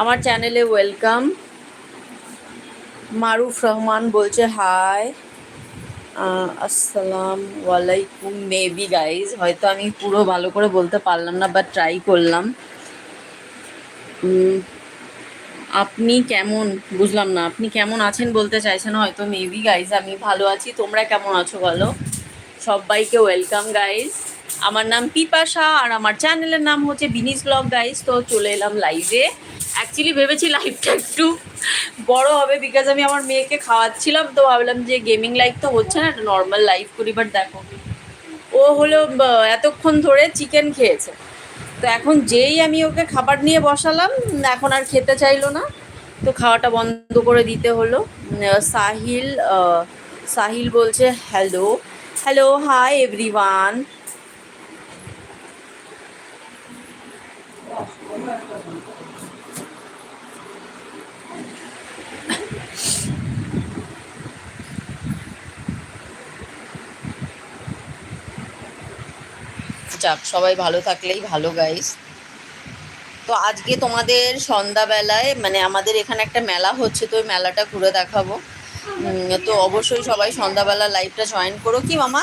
আমার চ্যানেলে ওয়েলকাম মারুফ রহমান বলছে হাই আসসালাম ওয়ালাইকুম মেবি গাইজ হয়তো আমি পুরো ভালো করে বলতে পারলাম না বাট ট্রাই করলাম। আপনি কেমন? বুঝলাম না, আপনি কেমন আছেন বলতে চাইছেন, হয়তো মেবি গাইজ আমি ভালো আছি। তোমরা কেমন আছো বলো? সবাইকে ওয়েলকাম গাইজ আমার নাম পিপাসা আর আমার চ্যানেলের নাম হচ্ছে বিনিস ব্লগ গাইজ তো চলে এলাম লাইভে অ্যাকচুয়ালি ভেবেছি লাইভটা একটু বড় হবে বিকজ আমি আমার মেয়েকে খাওয়াচ্ছিলাম, তো ভাবলাম যে গেমিং লাইভ তো হচ্ছে না একটা নর্মাল লাইভ করি বাট দেখো, ও হলো এতক্ষণ ধরে চিকেন খেয়েছে। তো এখন যেই আমি ওকে খাবার নিয়ে বসালাম, এখন আর খেতে চাইলো না। তো খাওয়াটা বন্ধ করে দিতে হলো। সাহিল সাহিল বলছে হ্যালো হ্যালো হাই এভরিওয়ান যাক, সবাই ভালো থাকলেই ভালো গাইস তো আজকে তোমাদের সন্ধ্যাবেলায় মানে আমাদের এখানে একটা মেলা হচ্ছে, তো ওই মেলাটা ঘুরে দেখাবো। তো অবশ্যই সবাই সন্ধ্যাবেলা লাইভটা জয়েন করো। কি মামা?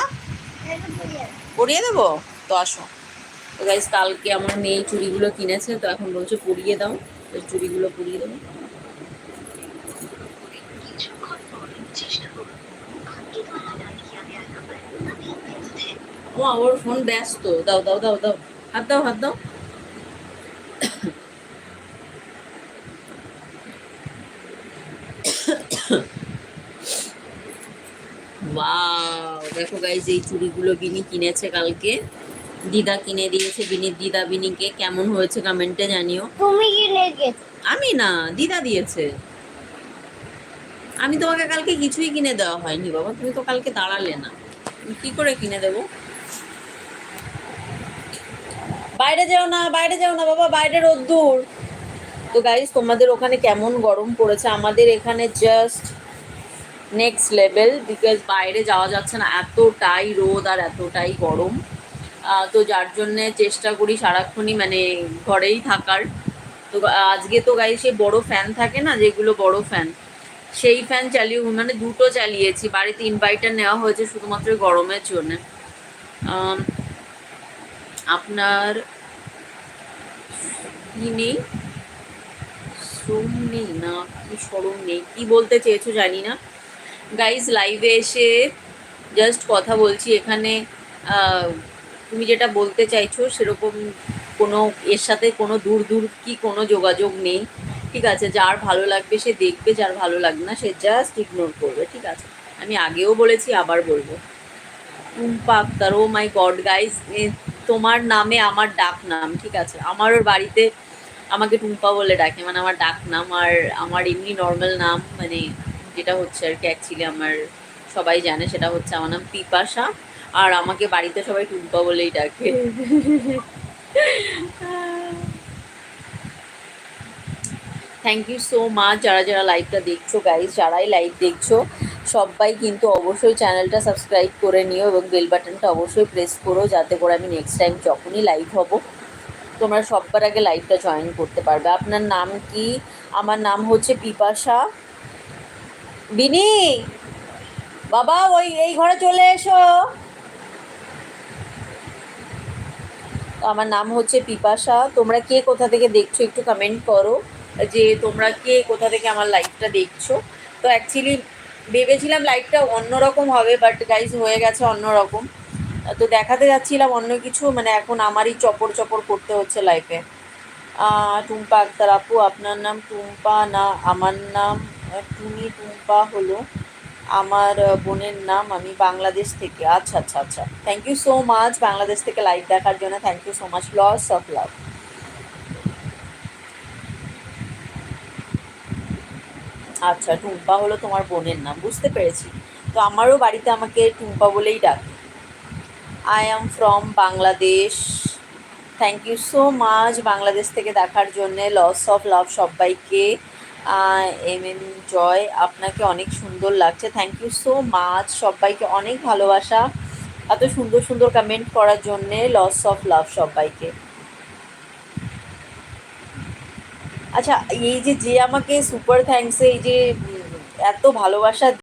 পরিয়ে দেবো? তো আসো। তো গাইস কালকে আমার মেয়ে চুড়িগুলো কিনেছে তো এখন বলছে পরিয়ে দাও। তো চুড়িগুলো পরিয়ে দেবো ওর ফোন ব্যস্ত। দাও দাও দাও দাও। হাত দাও হাত দাও। দেখো গাইজ এই চুড়িগুলো বিনি কিনেছে কালকে। দিদা কিনে দিয়েছে বিনির দিদা বিনিকে কেমন হয়েছে কমেন্টে জানিও। তুমি কিনে আমি না দিদা দিয়েছে। আমি তোমাকে কালকে কিছুই কিনে দেওয়া হয়নি বাবা তুমি তো কালকে দাঁড়ালে না। কি করে কিনে দেবো? বাইরে যাও না বাইরে যাও না বাবা বাইরে রোদ্দুর। তো গাইজ তোমাদের ওখানে কেমন গরম পড়েছে? আমাদের এখানে জাস্ট নেক্সট লেভেল বিকজ বাইরে যাওয়া যাচ্ছে না এতটাই রোদ আর এতটাই গরম। তো যার জন্যে চেষ্টা করি সারাক্ষণই মানে ঘরেই থাকার। তো আজকে তো গাই সেই বড় ফ্যান থাকে না, যেগুলো বড় ফ্যান সেই ফ্যান চালিয়ে মানে দুটো চালিয়েছি। বাড়িতে ইনভাইটার নেওয়া হয়েছে শুধুমাত্র গরমের জন্য। আপনার কি নেই? শ্রম নেই না, কি সরম নেই, কি বলতে চেয়েছো জানি না। গাইজ লাইভে এসে জাস্ট কথা বলছি। এখানে তুমি যেটা বলতে চাইছো, সেরকম কোনো, এর সাথে কোনো দূর দূর কি কোনো যোগাযোগ নেই, ঠিক আছে? যার ভালো লাগবে সে দেখবে, যার ভালো লাগবে না সে জাস্ট ইগনোর করবে, ঠিক আছে? আমি আগেও বলেছি, আবার বলব। Tumpa Akter oh my god guys তোমার নামে আমার ডাক নাম, ঠিক আছে? আমার ওর বাড়িতে আমাকে টুম্পা বলে ডাকে মানে আমার ডাক নাম আর আমার এমনি নর্মাল নাম মানে যেটা হচ্ছে আর কি অ্যাকচুয়ালি আমার সবাই জানে, সেটা হচ্ছে আমার নাম পিপাসা। আর আমাকে বাড়িতে সবাই টুম্পা বলেই ডাকে। থ্যাংক ইউ সো মাচ যারা যারা লাইভটা দেখছ গাইজ যারাই লাইভ দেখছ, সবাই কিন্তু অবশ্যই চ্যানেলটা সাবস্ক্রাইব করে নিও এবং বেল বাটনটা অবশ্যই প্রেস করো, যাতে করে আমি নেক্সট টাইম যখনই লাইভ হব, তোমরা সবার আগে লাইভটা জয়েন করতে পারবে। আপনার নাম কি? আমার নাম হচ্ছে পিপাসা। বিনি! বাবা, ওই, এই ঘরে চলে এসো। তো আমার নাম হচ্ছে পিপাসা। তোমরা কে কোথা থেকে দেখছ একটু কমেন্ট করো, যে তোমরা কে কোথা থেকে আমার লাইভটা দেখছ। তো অ্যাকচুয়ালি ভেবেছিলাম লাইভটা অন্যরকম হবে বাট গাইজ হয়ে গেছে অন্যরকম। তো দেখাতে যাচ্ছিলাম অন্য কিছু মানে এখন আমারই চপর চপর করতে হচ্ছে লাইফে টুম্পা আক্তার আপু, আপনার নাম টুম্পা না, আমার নাম টুনি টুম্পা হলো। আমার বোনের নাম আমি বাংলাদেশ থেকে। আচ্ছা আচ্ছা আচ্ছা। Thank you so much Bangladesh থেকে লাইভ দেখার জন্য। Thank you so much lots of love আচ্ছা টুম্পা হলো তোমার বোনের নাম, বুঝতে পেরেছি। তো আমারও বাড়িতে আমাকে টুম্পা বলেই ডাকে। I am from Bangladesh thank you so much Bangladesh থেকে দেখার জন্যে। লস অফ লাভ সবাইকে। এম এম জয়, আপনাকে অনেক সুন্দর লাগছে। থ্যাংক ইউ সো মাচ সবাইকে অনেক ভালোবাসা। এত সুন্দর সুন্দর কমেন্ট করার জন্যে লস অফ লাভ সবাইকে। আচ্ছা এই যে যে আমাকে সুপার থ্যাংকস এই যে এত ভালোবাসা